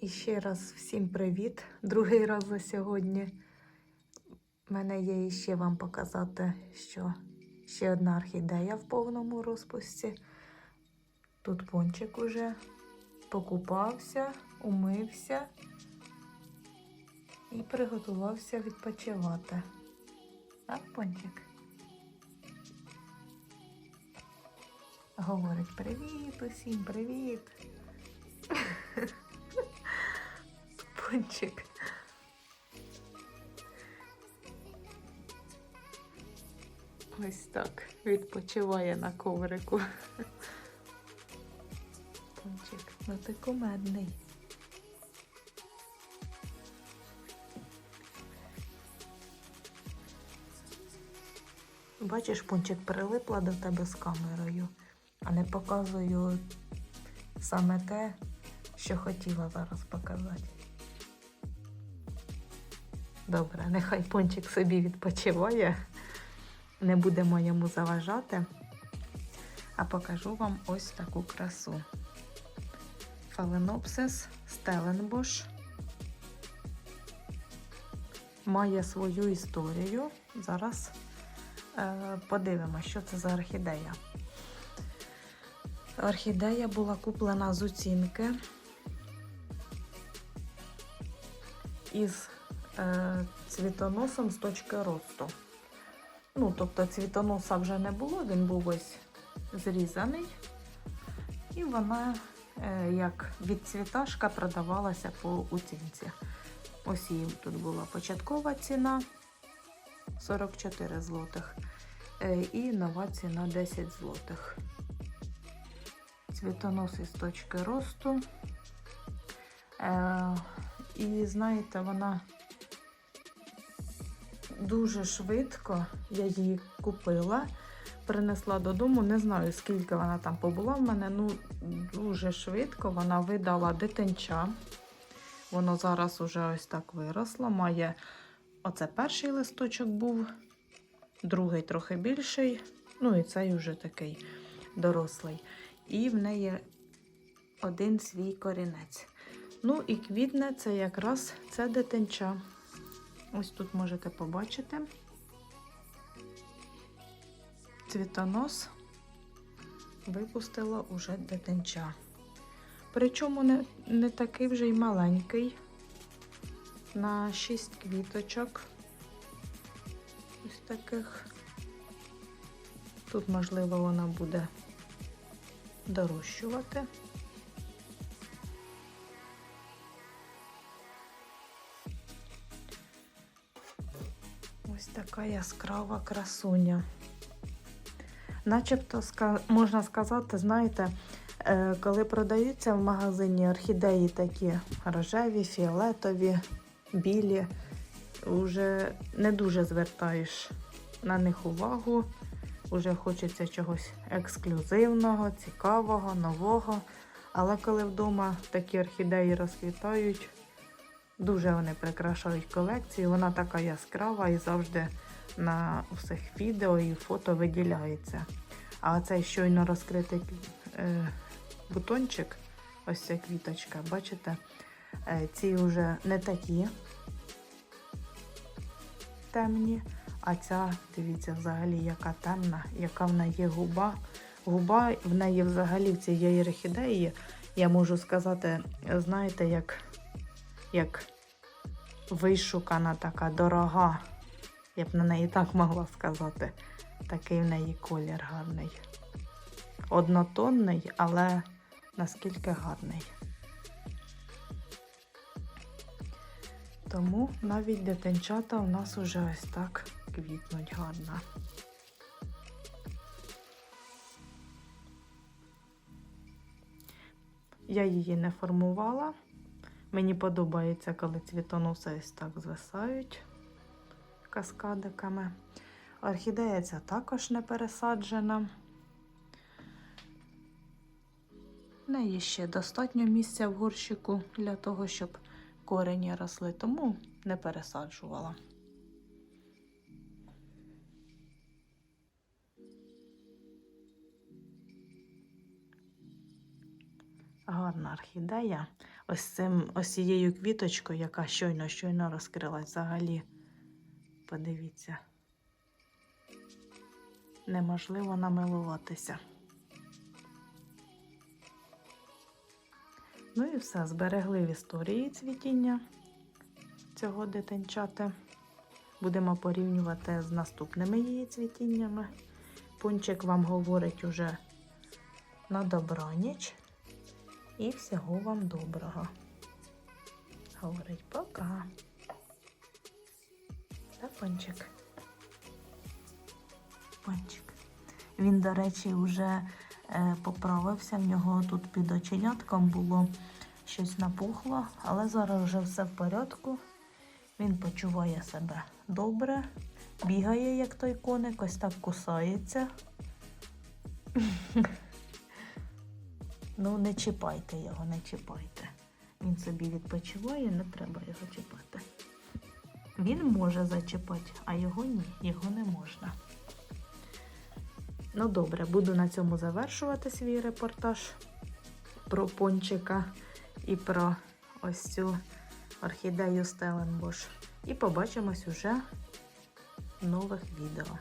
І ще раз всім привіт. Другий раз за сьогодні. У мене є ще вам показати, що ще одна орхідея в повному розпусті. Тут пончик уже покупався, умився і приготувався відпочивати. А, пончик? Говорить привіт усім, привіт. Пончик. Ось так відпочиває на коврику. Пончик, ну ти кумедний. Бачиш, пончик прилипла до тебе з камерою, а не показую саме те, що хотіла зараз показати. Добре, нехай пончик собі відпочиває, не будемо йому заважати. А покажу вам ось таку красу. Фаленопсис Стеленбош має свою історію. Зараз е, подивимося, що це за орхідея. Орхідея була куплена з оцінки із цвітоносом з точки росту. Ну, тобто цвітоноса вже не було, він був ось зрізаний. І вона, е, як відцвіташка, продавалася по оцінці. Ось її тут була початкова ціна 44 злотих. Е, і нова ціна 10 злотих. Цвітонос із точки росту. Е, і знаєте, вона дуже швидко я її купила, принесла додому. Не знаю, скільки вона там побула в мене. Ну, дуже швидко вона видала дитинча. Воно зараз уже ось так виросло. Має оце перший листочок був, другий трохи більший. Ну і цей вже такий дорослий. І в неї один свій корінець. Ну і квітне це якраз це дитинча. Ось тут можете побачити цвітонос випустила уже дитинча. Причому не, не такий вже й маленький. На 6 квіточок. Ось таких. Тут, можливо, вона буде дорощувати. Ось така яскрава красуня. Начебто, можна сказати, знаєте, е, коли продаються в магазині орхідеї такі рожеві, фіолетові, білі, вже не дуже звертаєш на них увагу. Уже хочеться чогось ексклюзивного, цікавого, нового. Але коли вдома такі орхідеї розквітають, дуже вони прикрашають колекцію. Вона така яскрава і завжди на всіх відео і фото виділяється. А цей щойно розкритий е, бутончик, ось ця квіточка, бачите, е, ці вже не такі темні, а ця, дивіться, взагалі, яка темна, яка в неї губа. Губа в неї взагалі в цієї орхідеї, я можу сказати, знаєте, як, як вишукана така дорога. Я б на неї так могла сказати. Такий в неї колір гарний. Однотонний, але наскільки гарний. Тому навіть дитинчата у нас уже ось так квітнуть гарно. Я її не формувала. Мені подобається, коли цвітоноси ось так звисають каскадиками. Орхідея ця також не пересаджена. В неї ще достатньо місця в горщику для того, щоб корені росли, тому не пересаджувала. Гарна орхідея. ось цим ось цією квіточкою, яка щойно щойно розкрилась взагалі. Подивіться. Неможливо намилуватися. Ну і все, зберегли в історії цвітіння цього дитинчати. Будемо порівнювати з наступними її цвітіннями. Пунчик вам говорить уже на добраніч. І всього вам доброго. Говорить пока. Та пончик. Пончик. Він, до речі, вже е, поправився. В нього тут під оченятком було щось напухло, але зараз вже все в порядку. Він почуває себе добре, бігає, як той коник, ось так кусається. Ну, не чіпайте його, не чіпайте. Він собі відпочиває, не треба його чіпати. Він може зачіпати, а його ні, його не можна. Ну добре, буду на цьому завершувати свій репортаж про пончика і про ось цю орхідею Стеленбош. І побачимось уже в нових відео.